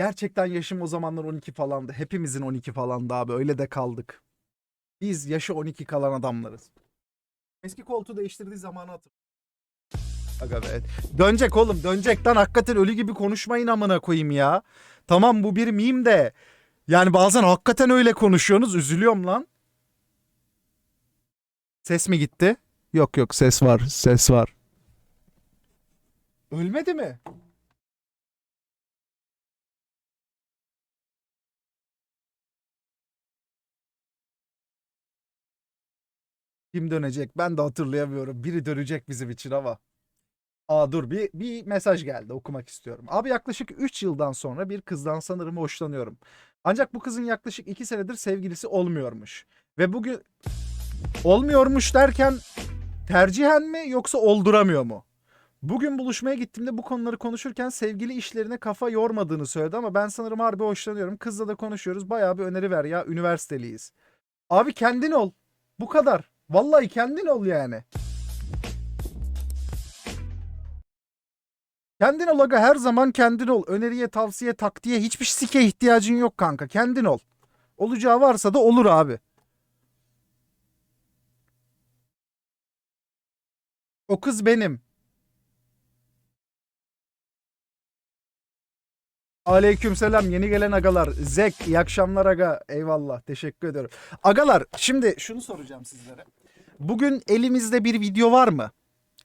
Gerçekten yaşım o zamanlar 12 falandı. Hepimizin 12 falandı abi. Öyle de kaldık. Biz yaşı 12 kalan adamlarız. Eski koltuğu değiştirdiği zamanı hatır. Aga be. Dönecek oğlum dönecek lan hakikaten ölü gibi konuşmayın amına koyayım ya. Tamam bu bir meme de. Yani bazen hakikaten öyle konuşuyorsunuz üzülüyorum lan. Ses mi gitti? Yok yok ses var ses var. Ölmedi mi? Kim dönecek? Ben de hatırlayamıyorum. Biri dönecek bizim için ama. Aa dur bir, bir mesaj geldi okumak istiyorum. Abi yaklaşık 3 yıldan sonra bir kızdan sanırım hoşlanıyorum. Ancak bu kızın yaklaşık 2 senedir sevgilisi olmuyormuş. Ve bugün olmuyormuş derken tercihen mi yoksa olduramıyor mu? Bugün buluşmaya gittiğimde bu konuları konuşurken sevgili işlerine kafa yormadığını söyledi ama ben sanırım harbi hoşlanıyorum. Kızla da konuşuyoruz. Bayağı bir öneri ver ya üniversiteliyiz. Abi kendin ol. Bu kadar. Vallahi kendin ol yani. Kendin ol aga her zaman kendin ol. Öneriye, tavsiye, taktiğe hiçbir sike ihtiyacın yok kanka. Kendin ol. Olacağı varsa da olur abi. O kız benim. Aleykümselam yeni gelen agalar. Zek iyi akşamlar aga. Eyvallah teşekkür ederim. Agalar şimdi şunu soracağım sizlere. Bugün elimizde bir video var mı?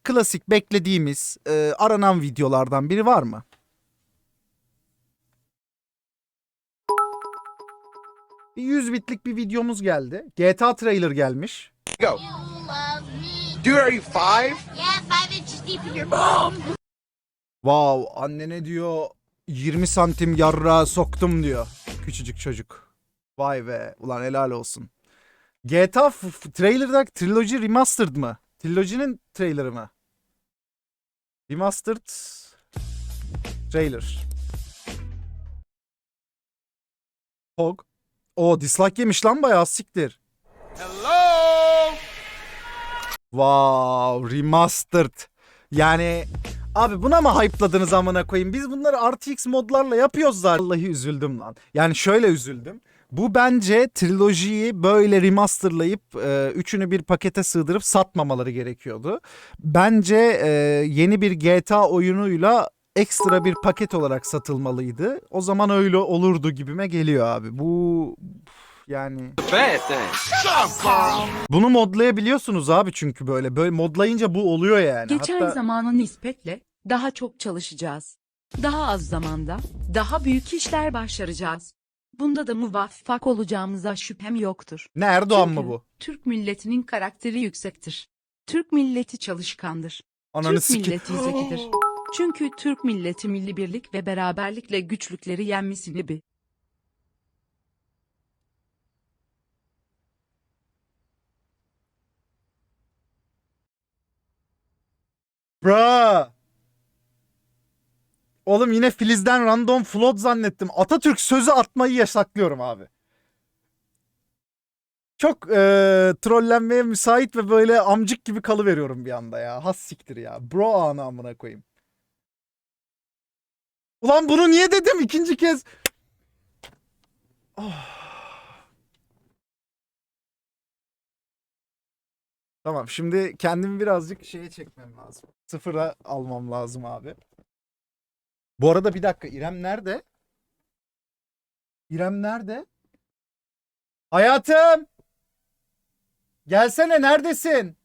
Klasik beklediğimiz e, aranan videolardan biri var mı? Bir 100 bitlik bir videomuz geldi. GTA trailer gelmiş. Go. Dude, are you five? Yeah, five inches deep in your bum. Wow anne ne diyor 20 santim yarra soktum diyor. Küçücük çocuk. Vay be ulan helal olsun. GTA trailer'da Trilogy Remastered mı? Trilogy'nin trailer'ı mı? Remastered trailer. Hog. O dislike yemiş lan bayağı siktir. Hello. Wow, remastered. Yani abi buna mı hype'ladınız amına koyayım? Biz bunları RTX modlarla yapıyoruz zaten. Vallahi üzüldüm lan. Yani şöyle üzüldüm. Bu bence trilojiyi böyle remasterlayıp e, üçünü bir pakete sığdırıp satmamaları gerekiyordu. Bence e, yeni bir GTA oyunuyla ekstra bir paket olarak satılmalıydı. O zaman öyle olurdu gibime geliyor abi. Bu yani bunu modlayabiliyorsunuz abi çünkü böyle. Böyle modlayınca bu oluyor yani. Geçen Hatta zamana nispetle daha çok çalışacağız. Daha az zamanda daha büyük işler başaracağız. Bunda da muvaffak olacağımıza şüphem yoktur. ne Erdoğan mı Çünkü bu? Türk milletinin karakteri yüksektir. Türk milleti çalışkandır. Ananı Türk siki. milleti zekidir. Çünkü Türk milleti milli birlik ve beraberlikle güçlükleri yenmesini bi. Bra. Oğlum yine Filiz'den random float zannettim. Atatürk sözü atmayı yasaklıyorum abi. Çok eee trollenmeye müsait ve böyle amcık gibi kalıveriyorum bir anda ya. Has siktir ya. Bro anı amına koyayım. Ulan bunu niye dedim ikinci kez? Oh. Tamam şimdi kendimi birazcık şeye çekmem lazım. Sıfıra almam lazım abi. Bu arada bir dakika İrem nerede? İrem nerede? Hayatım! Gelsene neredesin?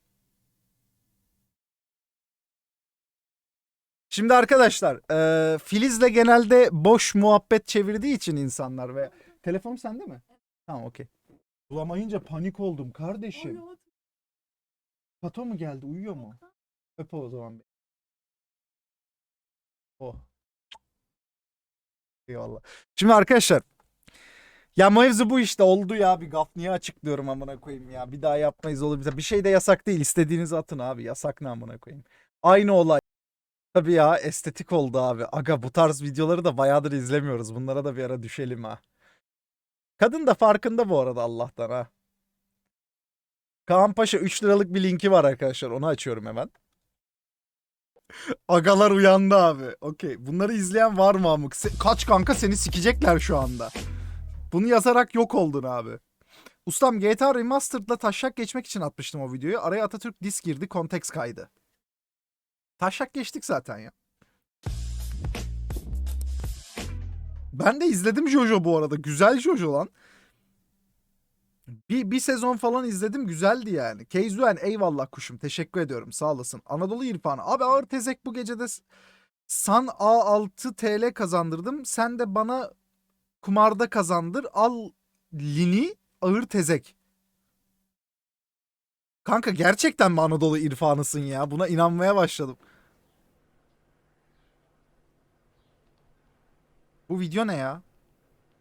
Şimdi arkadaşlar eee, Filiz'le genelde boş muhabbet çevirdiği için insanlar ve telefon sende mi? Tamam okey. Bulamayınca panik oldum kardeşim. Pato mu geldi uyuyor mu? Öp o zaman. Oh. Eyvallah. Şimdi arkadaşlar ya mevzu bu işte oldu ya bir gaf niye açıklıyorum amına koyayım ya. Bir daha yapmayız olur bize. Bir şey de yasak değil. İstediğinizi atın abi. Yasak ne amına koyayım. Aynı olay. Tabii ya estetik oldu abi. Aga bu tarz videoları da bayağıdır izlemiyoruz. Bunlara da bir ara düşelim ha. Kadın da farkında bu arada Allah'tan ha. Kaan Paşa 3 liralık bir linki var arkadaşlar. Onu açıyorum hemen. Agalar uyandı abi. Okey. Bunları izleyen var mı amık? Se- Kaç kanka seni sikecekler şu anda. Bunu yazarak yok oldun abi. Ustam GTA Remastered'la taşak geçmek için atmıştım o videoyu. Araya Atatürk disk girdi, konteks kaydı. Taşak geçtik zaten ya. Ben de izledim Jojo bu arada. Güzel Jojo lan. Bir, bir sezon falan izledim güzeldi yani. Keyzuen eyvallah kuşum teşekkür ediyorum sağ olasın. Anadolu İrfanı abi ağır tezek bu gecede San A6 TL kazandırdım. Sen de bana kumarda kazandır. Al lini ağır tezek. Kanka gerçekten mi Anadolu İrfanısın ya? Buna inanmaya başladım. Bu video ne ya?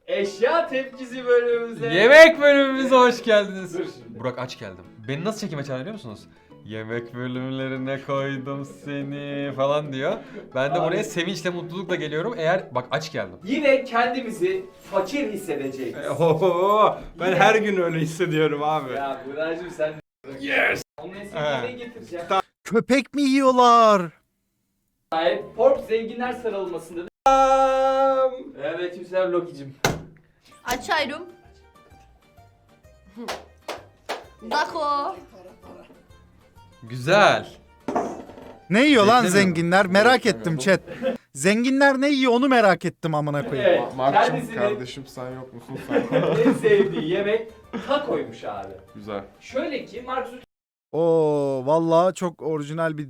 Eşya tepkisi bölümümüze. Yemek bölümümüze hoş geldiniz. Dur şimdi. Burak aç geldim. Beni nasıl çekime çağırıyor biliyor musunuz? Yemek bölümlerine koydum seni falan diyor. Ben de Abi. buraya sevinçle mutlulukla geliyorum. Eğer bak aç geldim. Yine kendimizi fakir hissedeceğiz. Oho, ben her gün öyle hissediyorum abi. ya Buracığım sen... Yes! Onun espriyle getireceğim. Köpek mi yiyorlar? Sahip Forbes zenginler sıralamasında da... Evet Hüseyin Loki'cim. Açıyorum. Dako. Güzel. Ne yiyor lan zenginler? Merak ettim chat. Zenginler ne yiyor onu merak ettim amına koyayım. Evet, kendisinin kardeşim sen yok musun sen? en sevdiği yemek takoymuş abi. Güzel. Şöyle ki Mark Zuckerberg Oo vallahi çok orijinal bir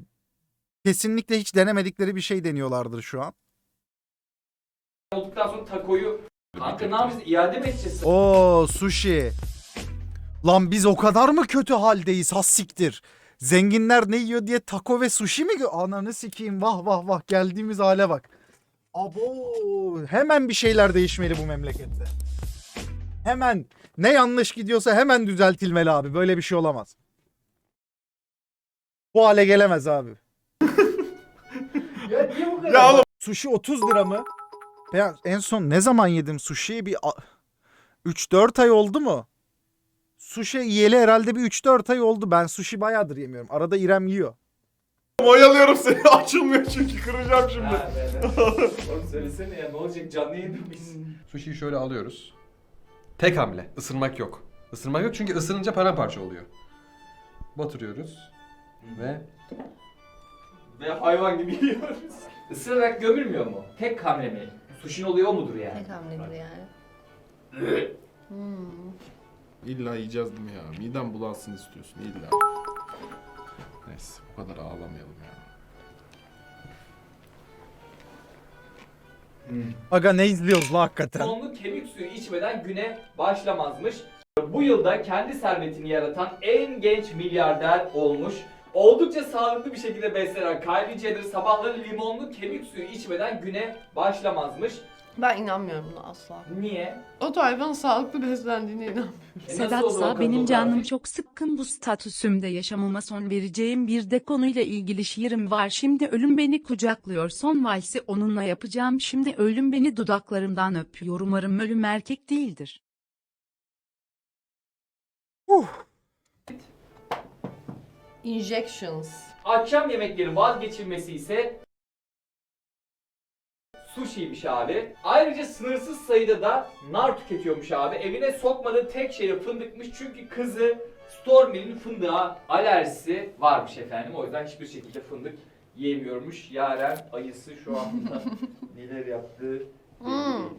kesinlikle hiç denemedikleri bir şey deniyorlardır şu an. olduktan sonra takoyu... Kanka ne yapacağız? İade mi edeceğiz? Oo sushi. Lan biz o kadar mı kötü haldeyiz has siktir. Zenginler ne yiyor diye taco ve sushi mi? gö- Ananı sikeyim vah vah vah geldiğimiz hale bak. Abo hemen bir şeyler değişmeli bu memlekette. Hemen ne yanlış gidiyorsa hemen düzeltilmeli abi. Böyle bir şey olamaz. Bu hale gelemez abi. Ya niye bu kadar? Ya oğlum. Sushi 30 lira mı? Ben en son ne zaman yedim sushi'yi? Bir a- 3-4 ay oldu mu? Sushi yiyeli herhalde bir 3-4 ay oldu. Ben sushi bayağıdır yemiyorum. Arada İrem yiyor. Oyalıyorum seni açılmıyor çünkü kıracağım şimdi. Ha, Oğlum söylesene ya ne olacak canlı yayında mıyız? Sushi'yi şöyle alıyoruz. Tek hamle. Isırmak yok. Isırmak yok çünkü ısırınca paramparça oluyor. Batırıyoruz. Ve Ve hayvan gibi yiyoruz. Isırarak gömülmüyor mu? Tek hamle mi? Sushin oluyor o mudur yani? Tek hamledir yani. Hmm. İlla yiyeceğiz değil mi ya? Midem bulansın istiyorsun illa. Neyse bu kadar ağlamayalım ya. Aga ne izliyoruz la hakikaten? Sonlu kemik suyu içmeden güne başlamazmış. Bu yılda kendi servetini yaratan en genç milyarder olmuş. Oldukça sağlıklı bir şekilde beslenen Kylie Jenner sabahları limonlu kemik suyu içmeden güne başlamazmış. Ben inanmıyorum buna asla. Niye? O hayvanın sağlıklı beslendiğine inanmıyorum. E Sedatsa benim canım çok sıkkın bu statüsümde yaşamıma son vereceğim bir de konuyla ilgili şiirim var. Şimdi ölüm beni kucaklıyor. Son valsi onunla yapacağım. Şimdi ölüm beni dudaklarımdan öpüyor. Umarım ölüm erkek değildir. Injections. Akşam yemekleri vazgeçilmesi ise sushi'ymiş abi. Ayrıca sınırsız sayıda da nar tüketiyormuş abi. Evine sokmadığı tek şey de fındıkmış çünkü kızı Stormy'nin fındığa alerjisi varmış efendim. O yüzden hiçbir şekilde fındık yiyemiyormuş. Yaren ayısı şu anda neler yaptı belli Hmm. değil.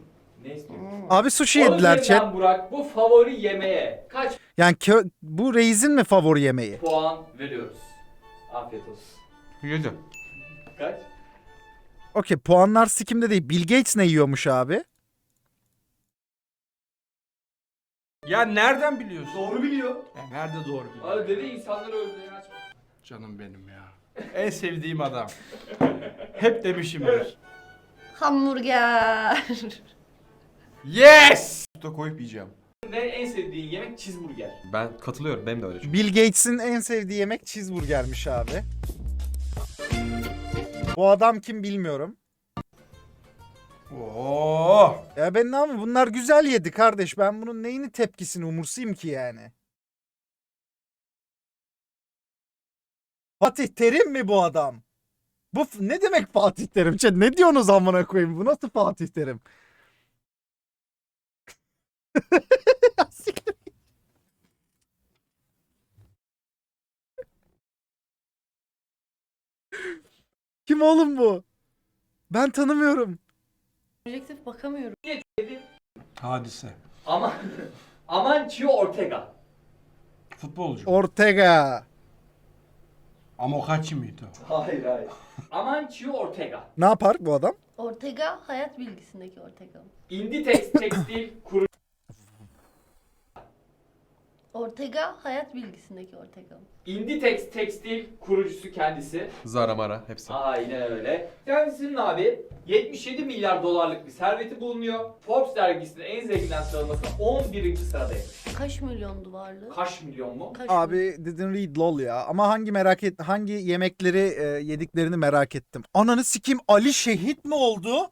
Ne istiyorsun? Abi sushi yediler chat. Burak bu favori yemeğe kaç Yani kö- bu Reis'in mi favori yemeği? puan veriyoruz? Afiyet olsun. yedim. Kaç? Okey puanlar sikimde değil. Bill Gates ne yiyormuş abi? Ya nereden biliyorsun? Doğru biliyor. Ya nerede doğru biliyorsun? Abi dedi insanları öldürüyor açma. Canım benim ya. En sevdiğim adam. Hep demişimdir. Hamburger. Yes! Da koyup yiyeceğim. Ve en sevdiğin yemek cheeseburger. Ben katılıyorum. Benim de öyle çünkü. Bill Gates'in en sevdiği yemek cheeseburgermiş abi. Bu adam kim bilmiyorum. Oo! Ya ben ne yapayım? Bunlar güzel yedi kardeş. Ben bunun neyini tepkisini umursayım ki yani? Fatih Terim mi bu adam? Bu ne demek Fatih Terim? Ne diyorsunuz amına koyayım? Bu nasıl Fatih Terim? Kim oğlum bu? Ben tanımıyorum. Objektif bakamıyorum. Hadise. Aman Amancio Ortega. Futbolcu. Ortega. Amokachi miydi o? Hayır hayır. Amancio Ortega. Ne yapar bu adam? Ortega hayat bilgisindeki Ortega. Inditex Tekstil kurucu Ortega hayat bilgisindeki Ortega. Inditex Tekstil kurucusu kendisi. Zara mara hepsi. Aynen öyle. Kendisinin abi 77 milyar dolarlık bir serveti bulunuyor. Forbes dergisinin en zenginler sıralamasında 11. sıradaymış. Kaç milyondu varlığı? Kaç milyon mu? Kaç? Abi didn't read lol ya. Ama hangi merak et hangi yemekleri e, yediklerini merak ettim. Ananı sikim Ali şehit mi oldu?